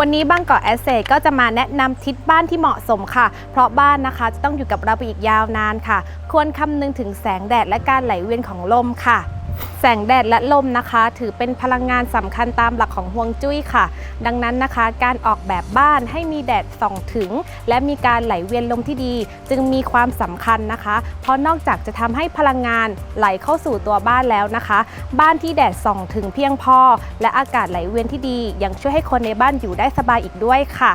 วันนี้บางกอกแอสเซทก็จะมาแนะนำทิศบ้านที่เหมาะสมค่ะ เพราะบ้านนะคะจะต้องอยู่กับเราไปอีกยาวนานค่ะ ควรคำนึงถึงแสงแดดและการไหลเวียนของลมค่ะ แสงแดดและลมนะคะ ถือเป็นพลังงานสำคัญตามหลักของฮวงจุ้ยค่ะ ดังนั้นนะคะ การออกแบบบ้านให้มีแดดส่องถึง และมีการไหลเวียนลมที่ดี จึงมีความสำคัญนะคะ เพราะนอกจากจะทำให้พลังงานไหลเข้าสู่ตัวบ้านแล้วนะคะ บ้านที่แดดส่องถึงเพียงพอ และอากาศไหลเวียนที่ดี ยังช่วยให้คนในบ้านอยู่ได้สบายอีกด้วยค่ะ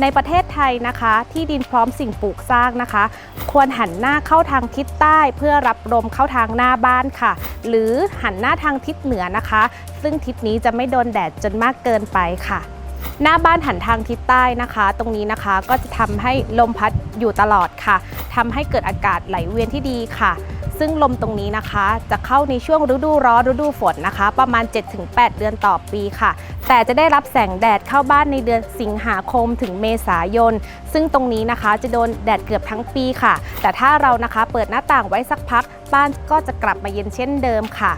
ในประเทศไทยนะคะ ที่ดินพร้อมสิ่งปลูกสร้างนะคะ ควรหันหน้าเข้าทางทิศใต้ เพื่อรับลมเข้าทางหน้าบ้านค่ะ หรือหันหน้าทางทิศเหนือนะคะ ซึ่งทิศนี้จะไม่โดนแดดจนมากเกินไปค่ะ หน้าบ้านหันทางทิศใต้นะคะ ตรงนี้นะคะก็จะทำให้ลมพัดอยู่ตลอดค่ะทำให้เกิดอากาศไหลเวียนที่ดีค่ะ ซึ่งลมตรงนี้นะคะ จะเข้าในช่วงฤดูร้อนฤดูฝนนะคะ ประมาณ 7-8 เดือนต่อปีค่ะ แต่จะได้รับแสงแดดเข้าบ้านในเดือนสิงหาคมถึงเมษายน ซึ่งตรงนี้นะคะจะโดนแดดเกือบทั้งปีค่ะ แต่ถ้าเรานะคะเปิดหน้าต่างไว้สักพัก บ้านก็จะกลับมาเย็นเช่นเดิมค่ะ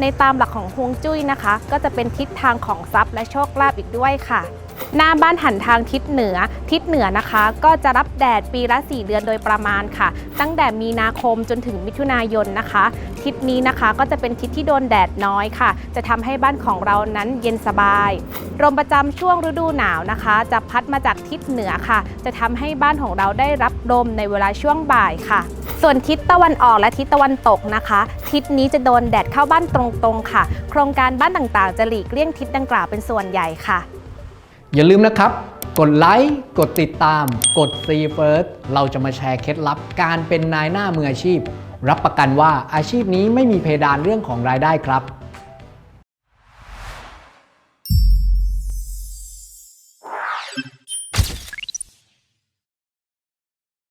ในตามหลักของฮวงจุ้ยนะคะ ก็จะเป็นทิศทางของทรัพย์และโชคลาภอีกด้วยค่ะ หน้าบ้านหันทางทิศเหนือ ทิศเหนือนะคะ ก็จะรับแดดปีละ 4 เดือนโดยประมาณค่ะ ตั้งแต่มีนาคมจนถึงมิถุนายนนะคะ ทิศนี้นะคะก็จะเป็นทิศที่โดนแดดน้อยค่ะ จะทำให้บ้านของเรานั้นเย็นสบายลมประจำช่วงฤดูหนาวนะคะ จะพัดมาจากทิศเหนือค่ะ จะทำให้บ้านของเราได้รับลมในเวลาช่วงบ่ายค่ะ ส่วนทิศตะวันออกและทิศตะวันตกนะคะ ทิศนี้จะโดนแดดเข้าบ้านตรงๆค่ะ โครงการบ้านต่างๆ จะหลีกเลี่ยงทิศดังกล่าวเป็นส่วนใหญ่ค่ะ อย่าลืมนะครับ กดไลค์ กดติดตาม กด See First เราจะมาแชร์เคล็ดลับการเป็นนายหน้ามืออาชีพ รับประกันว่าอาชีพนี้ไม่มีเพดานเรื่องของรายได้ครับ